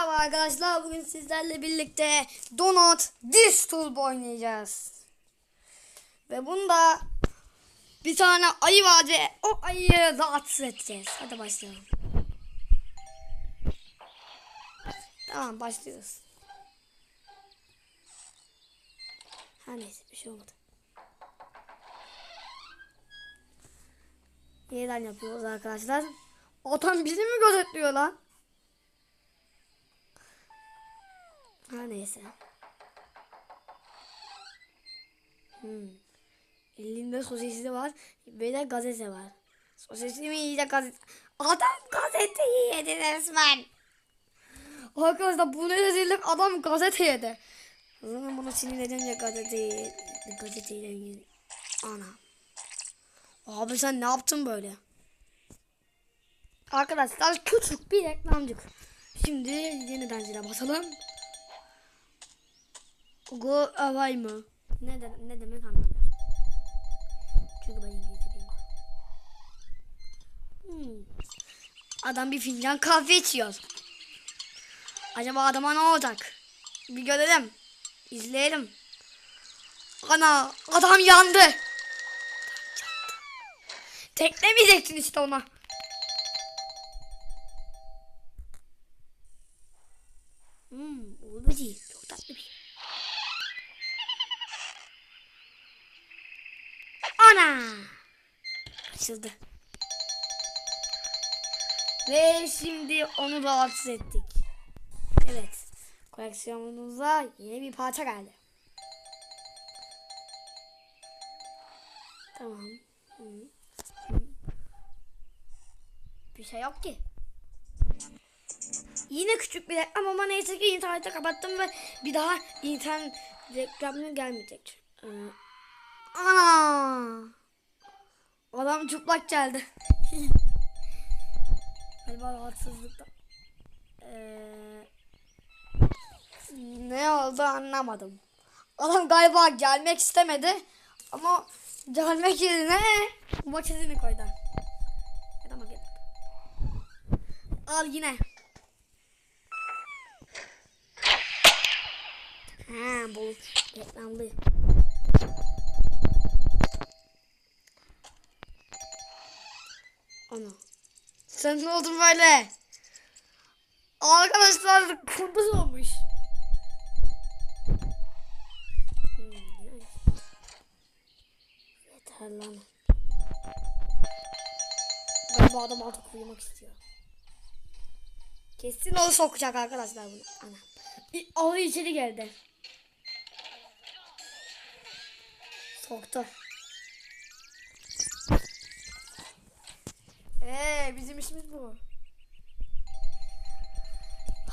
Merhaba arkadaşlar bugün sizlerle birlikte Donut Disturb oynayacağız. Ve bunda bir tane ayı var ve o ayıyı rahatsız edeceğiz. Hadi başlayalım. Tamam başlıyoruz. Ha neyse bir şey olmadı. Yeniden yapıyoruz arkadaşlar. Adam bizi mi gözetliyor lan? Ha neyse. Hmm. Elinde sosisli var ve de gazete var. Sosisli mi yiyecek gazete? Adam gazeteyi yedi resmen. Arkadaşlar bu ne rezillik adam gazete yedi. O zaman bunu sinirlenince gazeteyi gazeteyle yedi. Ana. Abi sen ne yaptın böyle? Arkadaşlar küçük bir reklamcık. Şimdi yeniden zile basalım. Go away mı? Ne, de, ne demek anlamıyorum. Çünkü ben İngilizce bilmiyorum. Hmm. Adam bir fincan kahve içiyor. Acaba adama ne olacak? Bir görelim. İzleyelim. Ana adam yandı. Yandı. Teklemeyeceksin işte ona. Açıldı. Ve şimdi onu rahatsız ettik. Evet. Koleksiyonumuza yeni bir parça geldi. Tamam. Bir şey yok ki. Yine küçük bir reklam ama neyse ki interneti kapattım ve bir daha internet reklamı gelmeyecek. Ee! Adam çıplak geldi. Galiba rahatsızlıkta. Ee, ne oldu anlamadım. Adam galiba gelmek istemedi ama gelmek yerine maç izini koydu. Hadi ama gel. Al yine. Ha bu reklamlı. Sen ne oldun böyle? Arkadaşlar kunduz olmuş. Yeter lan. Galiba adam artık uyumak istiyor. Kesin onu sokacak arkadaşlar bunu. Ana. Avı içeri geldi. Soktu. Eee bizim işimiz bu.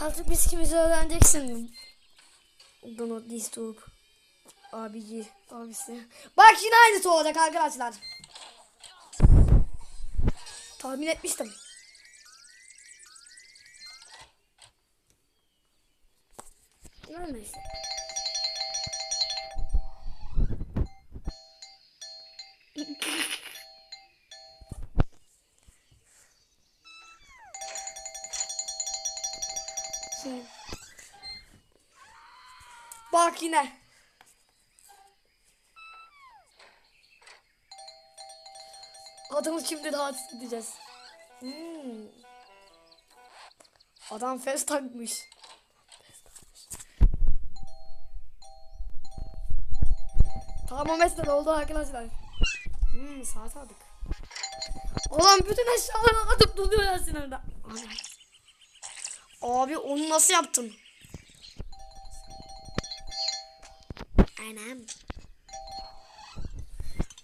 Artık biz kimiz öğreneceksin. Donut Disturb. Abici, abisi. Bak yine aynısı olacak arkadaşlar. Tahmin etmiştim. Neyse. Bak yine. Adamı şimdi rahatsız edeceğiz. Hmm. Adam fes takmış. Tamam mesela oldu arkadaşlar. Hmm, saat aldık. Ulan bütün eşyaları atıp duruyor Yasin orada. Abi onu nasıl yaptın? Anam.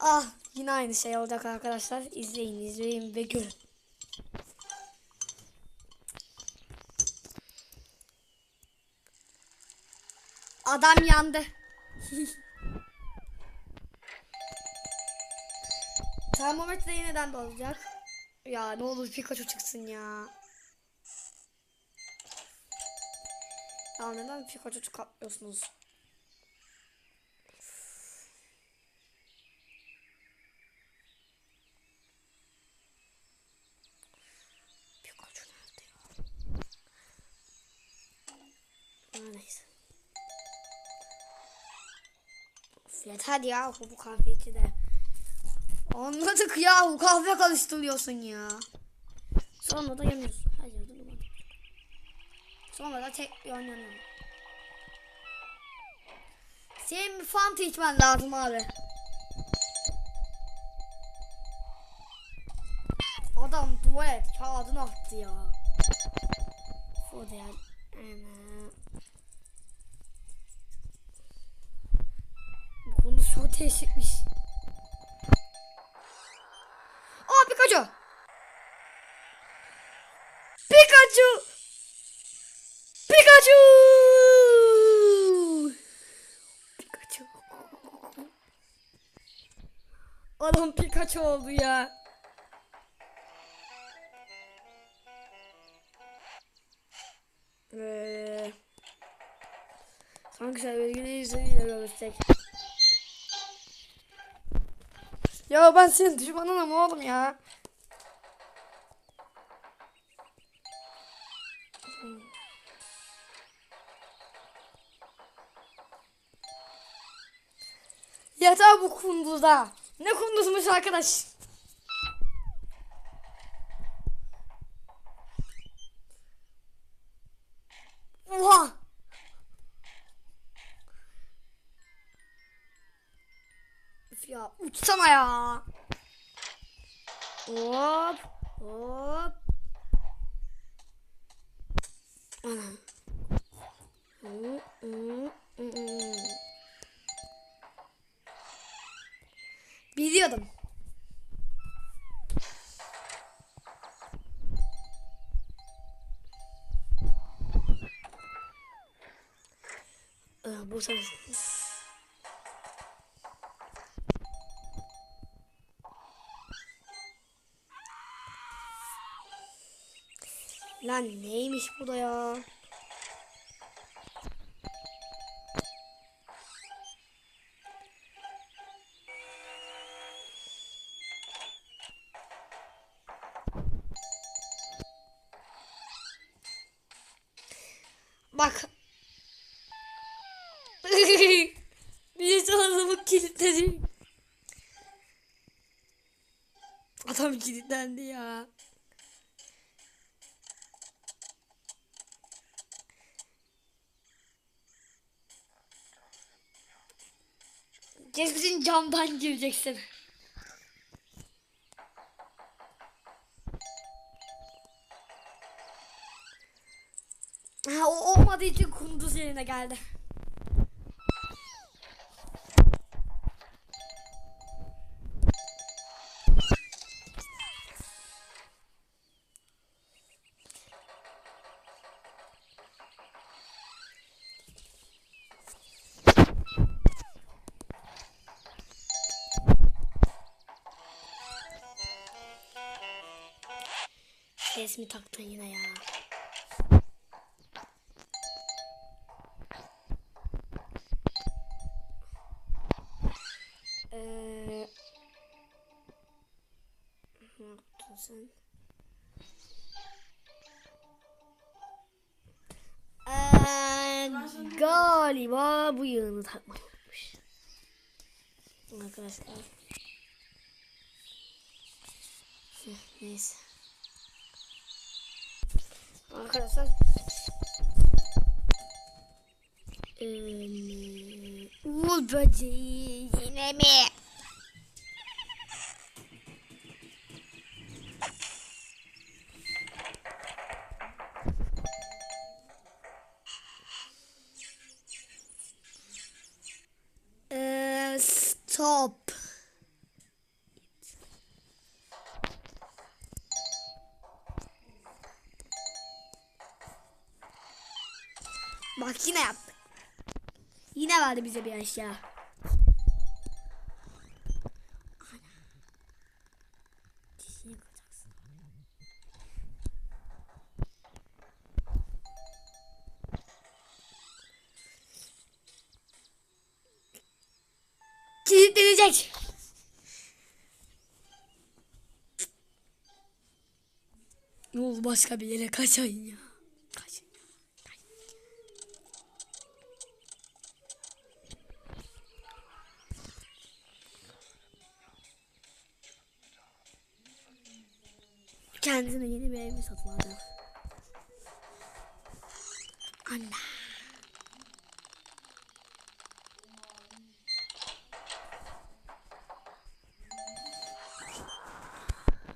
Ah yine aynı şey olacak arkadaşlar. İzleyin izleyin ve görün. Adam yandı. Termometre yeniden dolacak. Ya ne olur Pikachu çıksın ya. Ya neden Pikachu çıkartmıyorsunuz? Yeter ya bu kahveci de. Anladık ya kahve karıştırıyorsun ya. Sonra da yanıyorsun. Her yerde duman. Sonra da tek yan yanıyor. Senin bir fanta içmen lazım abi. Adam tuvalet kağıdını attı ya. Fodel. Ana. Bu değişikmiş. Aa Pikachu. Pikachu. Pikachu. Pikachu. Adam Pikachu oldu ya. Ee, sanki sevgili izleriyle görüşecek. Ya ben senin düşmanınım oğlum ya. Yeter bu kunduza. Ne kunduzmuş arkadaş? Oha! Üf ya uçsana ya. Hop hop. Ana. Hı, hı, hı, hı. Biliyordum. Aa, bu sensin. Lan neymiş bu da ya? Bak. Bir ağzımı kilitledi. Adam kilitlendi ya. Kesin camdan gireceksin. Ha, o olmadığı için kunduz yerine geldi. Ses mi taktın yine ya? Ee, ne yaptın sen? Ee, galiba bu yığını takmayı. Arkadaşlar. Neyse. Arkadaşlar. Ee, böceği yine mi? Stop. Bak yine yaptık. Yine verdi bize bir eşya. Kilitlenecek. Yol başka bir yere kaçayım ya. Kendisine yeni bir ev mi satın alacak? Anne.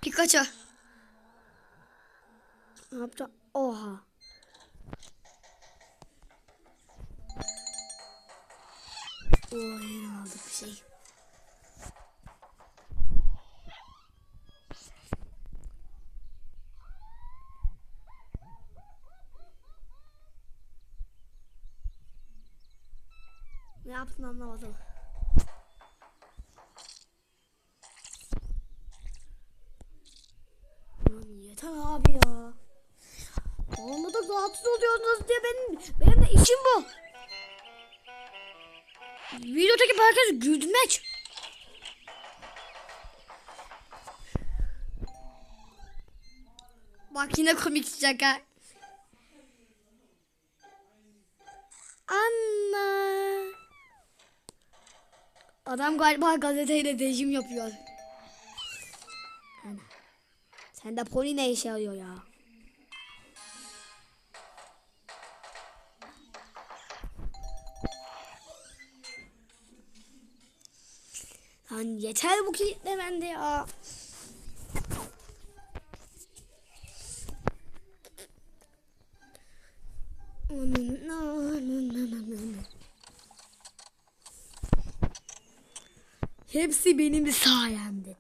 Pikachu. Ne yapacağım? Oha. Yeni aldık bir şey. Yaptın anlamadım. Yeter abi ya. Olmadı rahatsız oluyorsunuz diye benim, benim de işim bu. Videodaki herkes gülmek. Bak yine komik şaka. Anna. Adam galiba gazeteyle rejim yapıyor. Ana. Sen de pony ne işe yarıyor ya? Lan yeter bu kilitle bende ya. Hepsi benim sayemde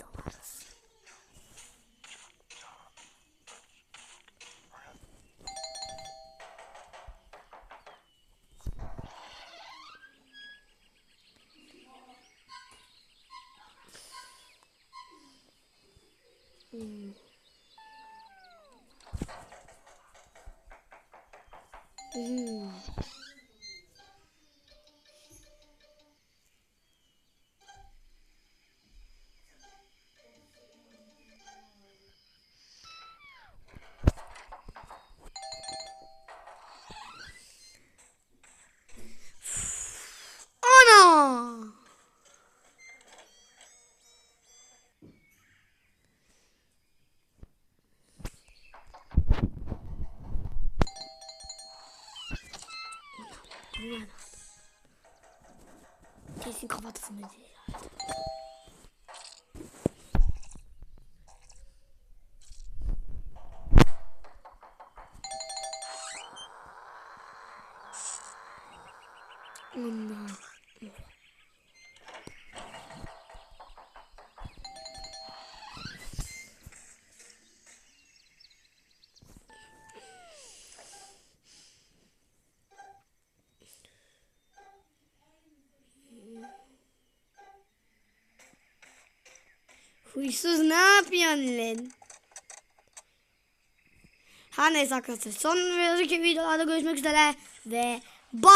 Kesin kapatasın Huysuz ne yapıyorsun lan? Her neyse arkadaşlar son videolarda görüşmek üzere ve bye.